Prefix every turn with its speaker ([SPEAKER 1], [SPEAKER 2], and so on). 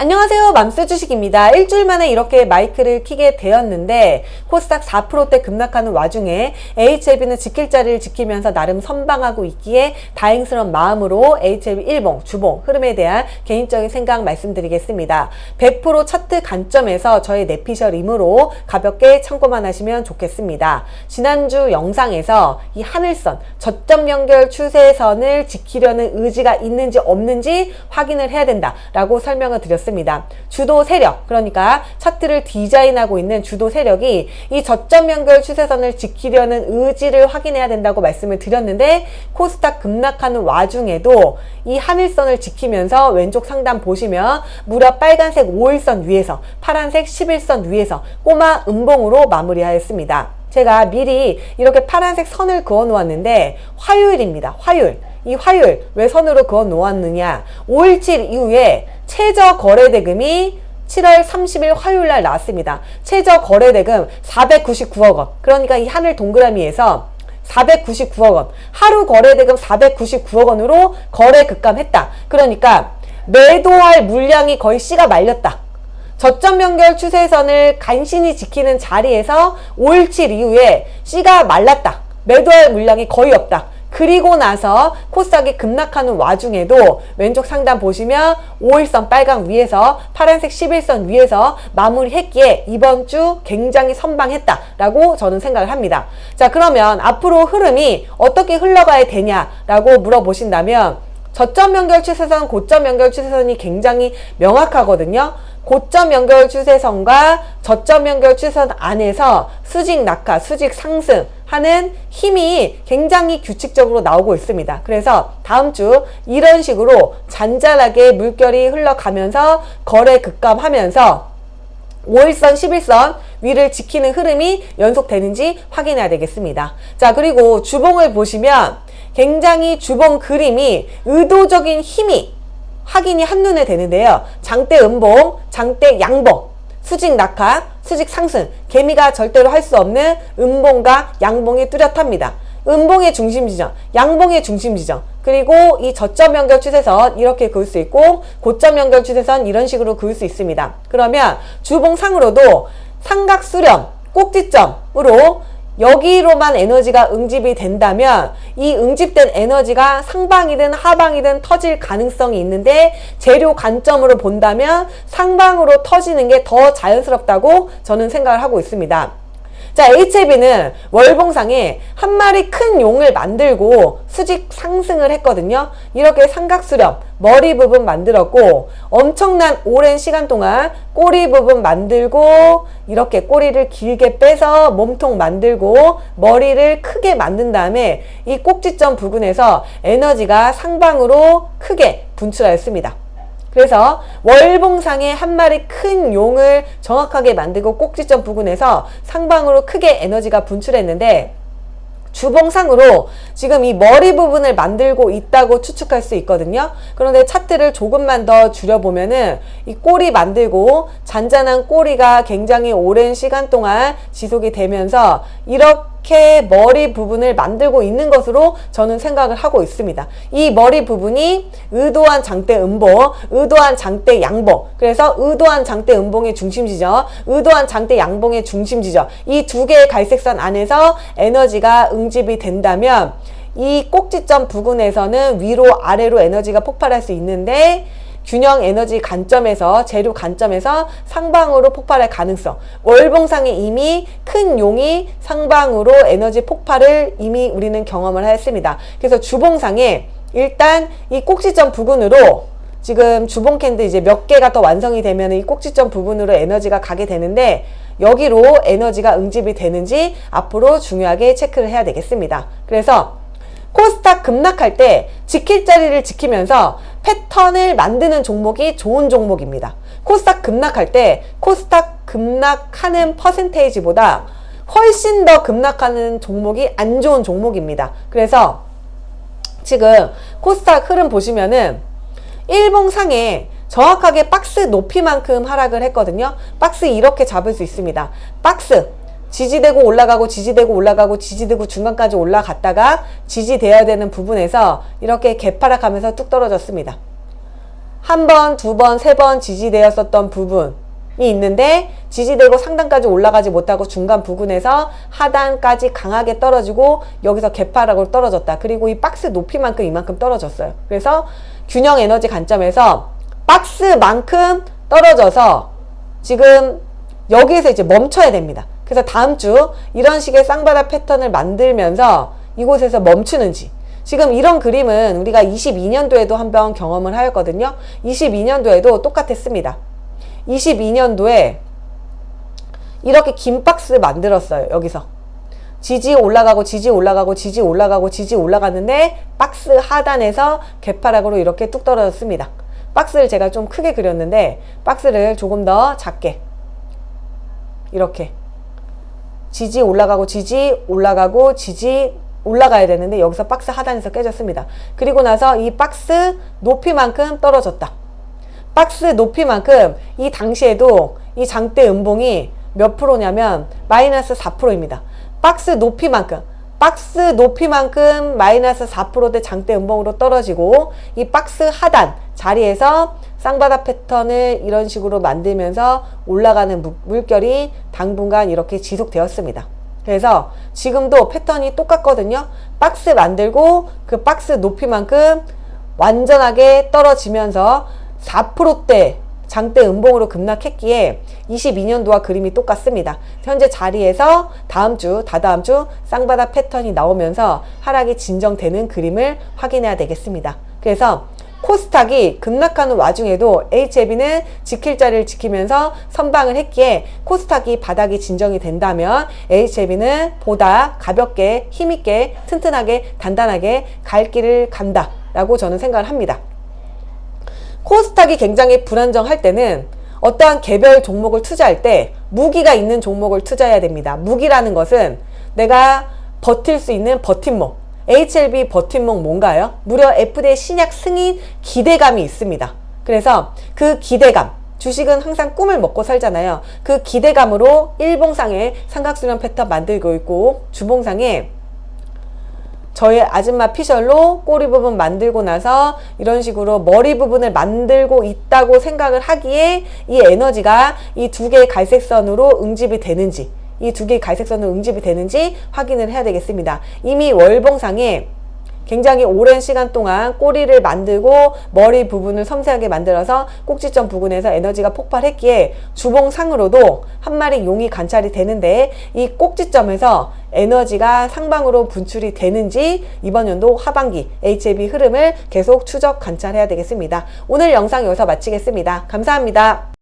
[SPEAKER 1] 안녕하세요. 맘스 주식입니다. 일주일 만에 이렇게 마이크를 키게 되었는데 코스닥 4%대 급락하는 와중에 HLB는 지킬 자리를 지키면서 나름 선방하고 있기에 다행스러운 마음으로 HLB 일봉, 주봉 흐름에 대한 개인적인 생각 말씀드리겠습니다. 100% 차트 관점에서 저의 내피셜임으로 가볍게 참고만 하시면 좋겠습니다. 지난주 영상에서 이 하늘선, 저점 연결 추세선을 지키려는 의지가 있는지 없는지 확인을 해야 된다라고 설명을 드렸습니다. 주도 세력, 그러니까 차트를 디자인하고 있는 주도 세력이 이 저점 연결 추세선을 지키려는 의지를 확인해야 된다고 말씀을 드렸는데 코스닥 급락하는 와중에도 이 하늘선을 지키면서 왼쪽 상단 보시면 무려 빨간색 5일선 위에서 파란색 11선 위에서 꼬마 음봉으로 마무리하였습니다. 제가 미리 이렇게 파란색 선을 그어 놓았는데 화요일입니다. 화요일. 이 화요일 왜 선으로 그어 놓았느냐? 5.17 이후에 최저 거래 대금이 7월 30일 화요일 날 나왔습니다. 최저 거래 대금 499억 원. 그러니까 이 하늘 동그라미에서 499억 원. 하루 거래 대금 499억 원으로 거래 급감했다. 그러니까 매도할 물량이 거의 씨가 말렸다. 저점 연결 추세선을 간신히 지키는 자리에서 5.17 이후에 씨가 말랐다. 매도할 물량이 거의 없다. 그리고 나서 코스닥이 급락하는 와중에도 왼쪽 상단 보시면 5일선 빨강 위에서 파란색 11선 위에서 마무리했기에 이번 주 굉장히 선방했다라고 저는 생각을 합니다. 자 그러면 앞으로 흐름이 어떻게 흘러가야 되냐라고 물어보신다면 저점 연결 추세선, 고점 연결 추세선이 굉장히 명확하거든요. 고점 연결 추세선과 저점 연결 추세선 안에서 수직 낙하, 수직 상승 하는 힘이 굉장히 규칙적으로 나오고 있습니다. 그래서 다음 주 이런 식으로 잔잔하게 물결이 흘러가면서 거래 급감하면서 5일선, 11선 위를 지키는 흐름이 연속되는지 확인해야 되겠습니다. 자, 그리고 주봉을 보시면 굉장히 주봉 그림이 의도적인 힘이 확인이 한눈에 되는데요. 장대 음봉, 장대 양봉, 수직 낙하, 수직 상승, 개미가 절대로 할 수 없는 음봉과 양봉이 뚜렷합니다. 음봉의 중심 지점, 양봉의 중심 지점, 그리고 이 저점 연결 추세선 이렇게 그을 수 있고 고점 연결 추세선 이런 식으로 그을 수 있습니다. 그러면 주봉상으로도 삼각 수렴, 꼭지점으로 여기로만 에너지가 응집이 된다면 이 응집된 에너지가 상방이든 하방이든 터질 가능성이 있는데 재료 관점으로 본다면 상방으로 터지는 게 더 자연스럽다고 저는 생각을 하고 있습니다. 자, HLB는 월봉상에 한 마리 큰 용을 만들고 수직 상승을 했거든요. 이렇게 삼각수렴, 머리 부분 만들었고, 엄청난 오랜 시간 동안 꼬리 부분 만들고, 이렇게 꼬리를 길게 빼서 몸통 만들고, 머리를 크게 만든 다음에 이 꼭지점 부근에서 에너지가 상방으로 크게 분출하였습니다. 그래서 월봉상에 한 마리 큰 용을 정확하게 만들고 꼭지점 부근에서 상방으로 크게 에너지가 분출했는데 주봉상으로 지금 이 머리 부분을 만들고 있다고 추측할 수 있거든요. 그런데 차트를 조금만 더 줄여보면은 이 꼬리 만들고 잔잔한 꼬리가 굉장히 오랜 시간 동안 지속이 되면서 이렇게 머리 부분을 만들고 있는 것으로 저는 생각을 하고 있습니다. 이 머리 부분이 의도한 장대 음봉, 의도한 장대 양봉. 그래서 의도한 장대 음봉의 중심 지점, 의도한 장대 양봉의 중심 지점. 이 두 개의 갈색선 안에서 에너지가 응집이 된다면 이 꼭지점 부근에서는 위로 아래로 에너지가 폭발할 수 있는데 균형 에너지 관점에서 재료 관점에서 상방으로 폭발할 가능성 월봉상에 이미 큰 용이 상방으로 에너지 폭발을 이미 우리는 경험을 했습니다. 그래서 주봉상에 일단 이 꼭지점 부근으로 지금 주봉 캔들 이제 몇 개가 더 완성이 되면 이 꼭지점 부분으로 에너지가 가게 되는데 여기로 에너지가 응집이 되는지 앞으로 중요하게 체크를 해야 되겠습니다. 그래서 코스닥 급락할 때 지킬 자리를 지키면서 패턴을 만드는 종목이 좋은 종목입니다. 코스닥 급락할 때 코스닥 급락하는 퍼센테이지보다 훨씬 더 급락하는 종목이 안 좋은 종목입니다. 그래서 지금 코스닥 흐름 보시면은 일봉상에 정확하게 박스 높이만큼 하락을 했거든요. 박스 이렇게 잡을 수 있습니다. 박스 지지되고 올라가고 지지되고 올라가고 지지되고 중간까지 올라갔다가 지지돼야 되는 부분에서 이렇게 개파락하면서 뚝 떨어졌습니다. 한 번, 두 번, 세 번 지지되었었던 부분이 있는데 지지되고 상단까지 올라가지 못하고 중간 부근에서 하단까지 강하게 떨어지고 여기서 개파락으로 떨어졌다. 그리고 이 박스 높이만큼 이만큼 떨어졌어요. 그래서 균형 에너지 관점에서 박스만큼 떨어져서 지금 여기에서 이제 멈춰야 됩니다. 그래서 다음 주 이런 식의 쌍바닥 패턴을 만들면서 이곳에서 멈추는지 지금 이런 그림은 우리가 22년도에도 한번 경험을 하였거든요. 22년도에도 똑같았습니다. 22년도에 이렇게 긴 박스 만들었어요. 여기서. 지지 올라가고 지지 올라가고 지지 올라가고 지지 올라갔는데 박스 하단에서 개파락으로 이렇게 뚝 떨어졌습니다. 박스를 제가 좀 크게 그렸는데 박스를 조금 더 작게 이렇게 지지 올라가고 지지 올라가고 지지 올라가야 되는데 여기서 박스 하단에서 깨졌습니다. 그리고 나서 이 박스 높이만큼 떨어졌다. 박스 높이만큼 이 당시에도 이 장대 음봉이 몇 프로냐면 마이너스 4%입니다. 박스 높이만큼 박스 높이만큼 마이너스 4%대 장대 음봉으로 떨어지고 이 박스 하단 자리에서 쌍바닥 패턴을 이런 식으로 만들면서 올라가는 무- 물결이 당분간 이렇게 지속되었습니다. 그래서 지금도 패턴이 똑같거든요. 박스 만들고 그 박스 높이만큼 완전하게 떨어지면서 4%대 장대 음봉으로 급락했기에 22년도와 그림이 똑같습니다. 현재 자리에서 다음 주, 다다음 주 쌍바닥 패턴이 나오면서 하락이 진정되는 그림을 확인해야 되겠습니다. 그래서 코스닥이 급락하는 와중에도 HLB는 지킬 자리를 지키면서 선방을 했기에 코스닥이 바닥이 진정이 된다면 HLB는 보다 가볍게 힘있게 튼튼하게 단단하게 갈 길을 간다 라고 저는 생각을 합니다. 코스닥이 굉장히 불안정할 때는 어떠한 개별 종목을 투자할 때 무기가 있는 종목을 투자해야 됩니다. 무기라는 것은 내가 버틸 수 있는 버팀목. HLB 버팀목 뭔가요? 무려 FDA 신약 승인 기대감이 있습니다. 그래서 그 기대감, 주식은 항상 꿈을 먹고 살잖아요. 그 기대감으로 일봉상에 삼각수렴 패턴 만들고 있고 주봉상에 저의 아줌마 피셜로 꼬리 부분 만들고 나서 이런 식으로 머리 부분을 만들고 있다고 생각을 하기에 이 에너지가 이 두 개의 갈색선으로 응집이 되는지 이 두 개의 갈색선으로 응집이 되는지 확인을 해야 되겠습니다. 이미 월봉상에 굉장히 오랜 시간 동안 꼬리를 만들고 머리 부분을 섬세하게 만들어서 꼭지점 부근에서 에너지가 폭발했기에 주봉 상으로도 한 마리 용이 관찰이 되는데 이 꼭지점에서 에너지가 상방으로 분출이 되는지 이번 연도 하반기 HLB 흐름을 계속 추적 관찰해야 되겠습니다. 오늘 영상 여기서 마치겠습니다. 감사합니다.